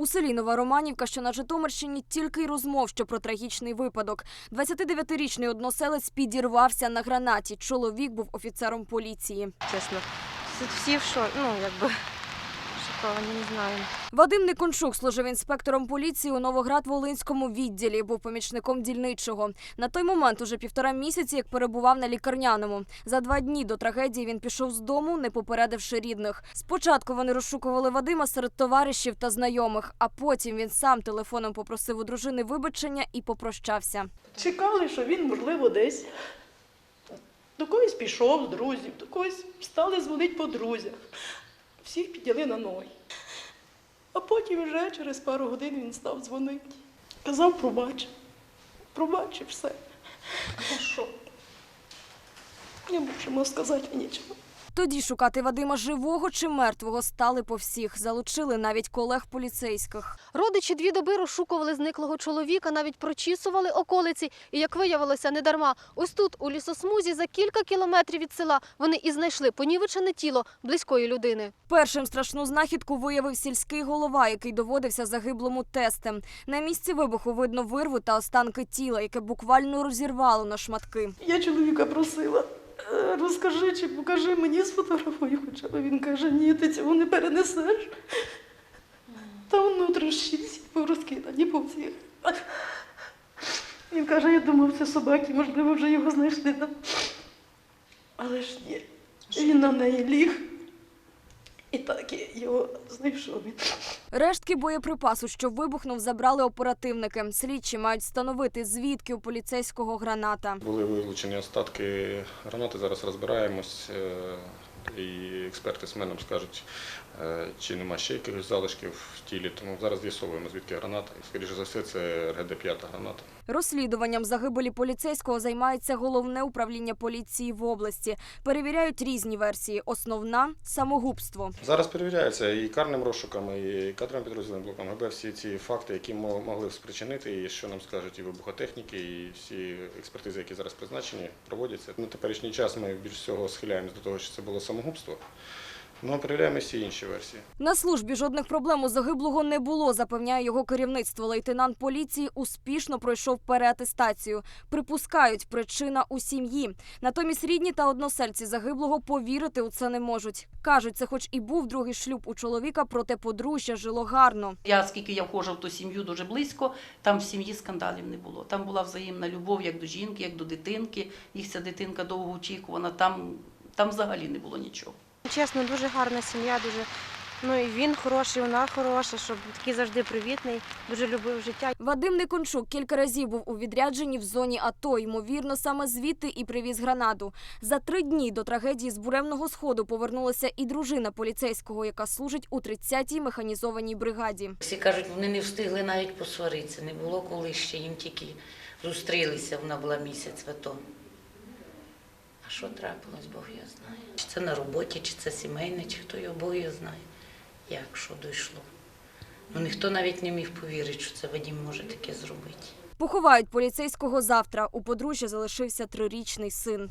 У селі Нова Романівка, що на Житомирщині, тільки й розмов, що про трагічний випадок. 29-річний односелець підірвався на гранаті. Чоловік був офіцером поліції. чесно. Всі- в шо, ну, якби шоковані, не знаю. Вадим Никончук служив інспектором поліції у Новоград-Волинському відділі, був помічником дільничого. На той момент уже півтора місяці, як перебував на лікарняному. За два дні до трагедії він пішов з дому, не попередивши рідних. Спочатку вони розшукували Вадима серед товаришів та знайомих, а потім він сам телефоном попросив у дружини вибачення і попрощався. Чекали, що він, можливо, десь до когось пішов з друзів, до когось стали дзвонити по друзях. Всіх підняли на ноги. А потім вже через пару годин він став дзвонити. Казав, пробач. Пробач і все. А що? Не можу сказати нічого. Тоді шукати Вадима живого чи мертвого стали по всіх. Залучили навіть колег поліцейських. Родичі дві доби розшукували зниклого чоловіка, навіть прочісували околиці. І, як виявилося, не дарма. Ось тут, у лісосмузі, за кілька кілометрів від села, вони і знайшли понівечене тіло близької людини. Першим страшну знахідку виявив сільський голова, який доводився загиблому тестем. На місці вибуху видно вирву та останки тіла, яке буквально розірвало на шматки. Я чоловіка просила, «Е, розкажи чи покажи мені сфотографую хоча б. Він каже, ні, ти цього не перенесеш. Там внутрішні всі порозкидані по всіх. Він каже, я думав, це собаки, можливо, вже його знайшли. Але ж ні. Він на неї ліг. І так я його знайшов. Рештки боєприпасу, що вибухнув, забрали оперативники. Слідчі мають встановити, звідки у поліцейського граната. Були вилучені остатки гранати, зараз розбираємось. І експерти з мене скажуть, е, чи нема ще якихось залишків в тілі. Тому зараз з'ясовуємо, звідки граната. Скоріше за все, це РГД-5 граната. Розслідуванням загибелі поліцейського займається головне управління поліції в області. Перевіряють різні версії. Основна самогубство. Зараз перевіряється і карним розшуком, і кадровим підрозділом блоком ГБ всі ці факти, які мо- могли спричинити, і що нам скажуть і вибухотехніки, і всі експертизи, які зараз призначені, проводяться. На теперішній час ми більш всього схиляємось до того, що це було самогубство. Ну, перевіряємо всі інші версії. На службі жодних проблем у загиблого не було, запевняє його керівництво. Лейтенант поліції успішно пройшов переатестацію. Припускають, причина у сім'ї. Натомість рідні та односельці загиблого повірити у це не можуть. Кажуть, це хоч і був другий шлюб у чоловіка, проте подружжя жило гарно. Я, скільки я входжу в ту сім'ю дуже близько, там в сім'ї скандалів не було. Там була взаємна любов як до жінки, як до дитинки. Їх ця дитинка довго очікувана. Там, там взагалі не було нічого. Чесно, дуже гарна сім'я, дуже. Ну і він хороший, вона хороша, щоб такий завжди привітний, дуже любив життя. Вадим Никончук кілька разів був у відрядженні в зоні АТО. Ймовірно, саме звідти і привіз гранату. За три дні до трагедії з буремного сходу повернулася і дружина поліцейського, яка служить у 30-й механізованій бригаді. Всі кажуть, вони не встигли навіть посваритися. Не було коли ще їм тільки зустрілися, вона була місяць в АТО. А що трапилось, Бог його знає. Чи це на роботі, чи це сімейне, чи хто його Бог його знає, як що дійшло. Ну ніхто навіть не міг повірити, що це Вадім може таке зробити. Поховають поліцейського завтра. У подружжя залишився трирічний син.